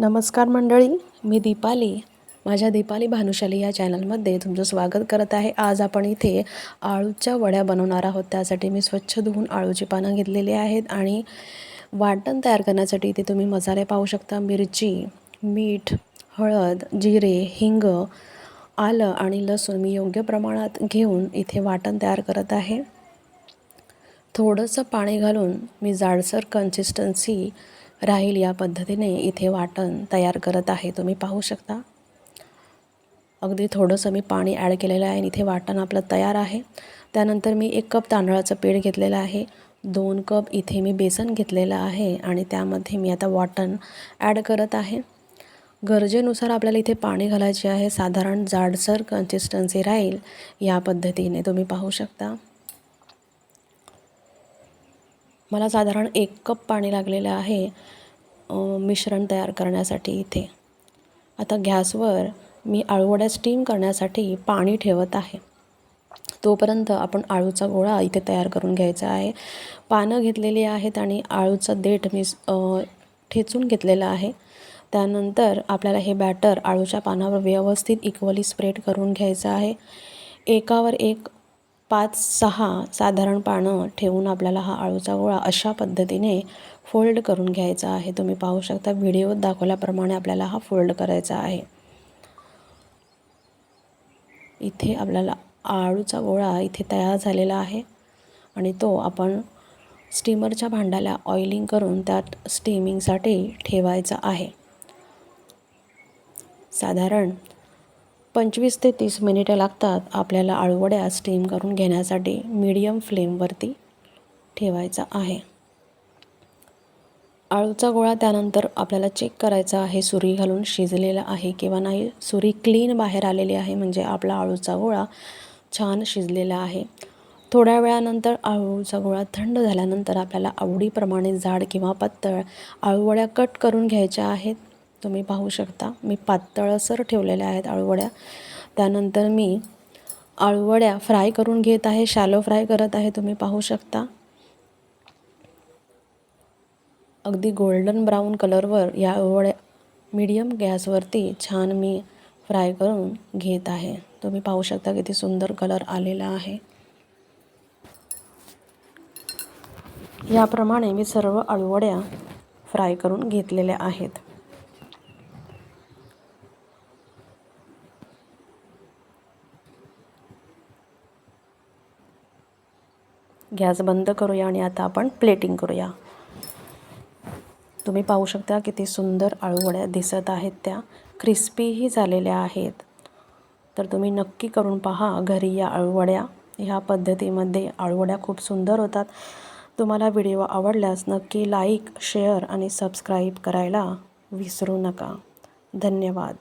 नमस्कार मंडळी मी दीपाली माझ्या दीपाली भानुशाली या चॅनलमध्ये तुमचं स्वागत करत आहे. आज आपण इथे आळूच्या वड्या बनवणार आहोत. त्यासाठी मी स्वच्छ धुवून आळूची पानं घेतलेली आहेत आणि वाटण तयार करण्यासाठी इथे तुम्ही मसाले पाहू शकता. मिरची मीठ हळद जिरे हिंग आलं आणि लसूण मी योग्य प्रमाणात घेऊन इथे वाटण तयार करत आहे. थोडंसं पाणी घालून मी जाडसर कन्सिस्टन्सी राहील या पद्धतीने इथे वाटण तयार करत आहे. तुम्ही पाहू शकता. अगदी थोडंसं मी पाणी ॲड केलेलं आहे आणि इथे वाटण आपलं तयार आहे. त्यानंतर मी एक कप तांदळाचं पीठ घेतलेलं आहे. दोन कप इथे मी बेसन घेतलेलं आहे आणि त्यामध्ये मी आता वाटण ॲड करत आहे. गरजेनुसार आपल्याला इथे पाणी घालायचे आहे. साधारण जाडसर कन्सिस्टन्सी राहील या पद्धतीने. तुम्ही पाहू शकता. मला साधारण एक कप पाणी लागलेलं आहे मिश्रण तयार करण्यासाठी इथे. आता गॅसवर मी आळूवड्या स्टीम करण्यासाठी पाणी ठेवत आहे. तोपर्यंत आपण आळूचा गोळा इथे तयार करून घ्यायचा आहे. पानं घेतलेली आहेत आणि आळूचा देठ मी ठेचून घेतलेला आहे. त्यानंतर आपल्याला हे बॅटर आळूच्या पानावर व्यवस्थित इक्वली स्प्रेड करून घ्यायचं आहे. एकावर एक पाच सहा साधारण पानं ठेवून आपल्याला हा आळूचा गोळा अशा पद्धतीने फोल्ड करून घ्यायचा आहे. तुम्ही पाहू शकता व्हिडिओत दाखवल्याप्रमाणे आपल्याला हा फोल्ड करायचा आहे. इथे आपल्याला आळूचा गोळा इथे तयार झालेला आहे आणि तो आपण स्टीमरच्या भांड्याला ऑइलिंग करून त्यात स्टीमिंगसाठी ठेवायचा आहे. साधारण पंचवीस ते तीस मिनिटं लागतात आपल्याला आळूवड्या स्टीम करून घेण्यासाठी मीडियम फ्लेमवरती ठेवायचा आहे. आळूचा गोळा त्यानंतर आपल्याला चेक करायचा आहे सुरी घालून शिजलेला आहे किंवा नाही. सुरी क्लीन बाहेर आलेली आहे म्हणजे आपला आळूचा गोळा छान शिजलेला आहे. थोड्या वेळानंतर आळूचा गोळा थंड झाल्यानंतर आपल्याला आवडीप्रमाणे जाड किंवा पातळ आळूवड्या कट करून घ्यायच्या आहेत. तुम्ही पाहू शकता. मी पातळसर ठेवलेल्या आहेत आळूवड्या. त्यानंतर मी आळूवड्या फ्राय करून घेत आहे. शॅलो फ्राय करत आहे. तुम्ही पाहू शकता. अगदी गोल्डन ब्राऊन कलरवर या आळूवड्या मीडियम गॅसवरती छान मी फ्राय करून घेत आहे. तुम्ही पाहू शकता किती सुंदर कलर आलेला आहे. याप्रमाणे मी सर्व आळूवड्या फ्राय करून घेतलेल्या आहेत. गॅस बंद करूया आणि आता आपण प्लेटिंग करूया. तुम्ही पाहू शकता किती सुंदर आळूवड्या दिसत आहेत त्या. क्रिस्पीही झालेल्या आहेत. तर तुम्ही नक्की करून पहा घरी या आळूवड्या. ह्या पद्धतीमध्ये आळूवड्या खूप सुंदर होतात. तुम्हाला व्हिडिओ आवडल्यास नक्की लाईक शेअर आणि सबस्क्राईब करायला विसरू नका. धन्यवाद.